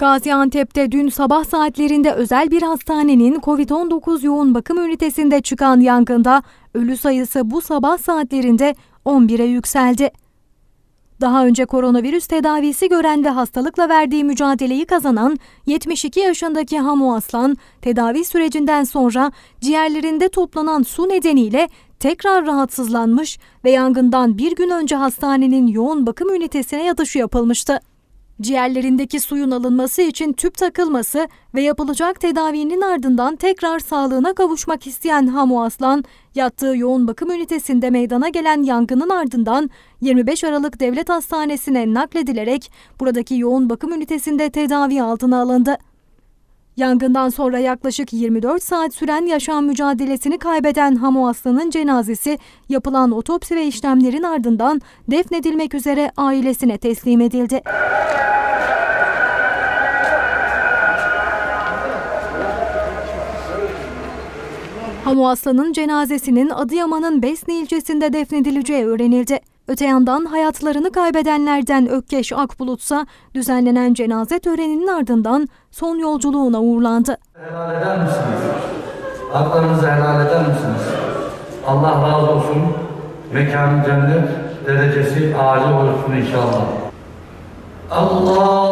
Gaziantep'te dün sabah saatlerinde özel bir hastanenin COVID-19 yoğun bakım ünitesinde çıkan yangında ölü sayısı bu sabah saatlerinde 11'e yükseldi. Daha önce koronavirüs tedavisi gören ve hastalıkla verdiği mücadeleyi kazanan 72 yaşındaki Hamu Aslan, tedavi sürecinden sonra ciğerlerinde toplanan su nedeniyle tekrar rahatsızlanmış ve yangından bir gün önce hastanenin yoğun bakım ünitesine yatışı yapılmıştı. Ciğerlerindeki suyun alınması için tüp takılması ve yapılacak tedavinin ardından tekrar sağlığına kavuşmak isteyen Hamu Aslan, yattığı yoğun bakım ünitesinde meydana gelen yangının ardından 25 Aralık Devlet Hastanesi'ne nakledilerek buradaki yoğun bakım ünitesinde tedavi altına alındı. Yangından sonra yaklaşık 24 saat süren yaşam mücadelesini kaybeden Hamu Aslan'ın cenazesi yapılan otopsi ve işlemlerin ardından defnedilmek üzere ailesine teslim edildi. Hamu Aslan'ın cenazesinin Adıyaman'ın Besni ilçesinde defnedileceği öğrenildi. Öte yandan hayatlarını kaybedenlerden Ökkeş Akbulutsa düzenlenen cenaze töreninin ardından son yolculuğuna uğurlandı. Helal eder misiniz? Haklarınızı helal eder misiniz? Allah razı olsun. Mekanı cennet, derecesi âli olsun inşallah. Allah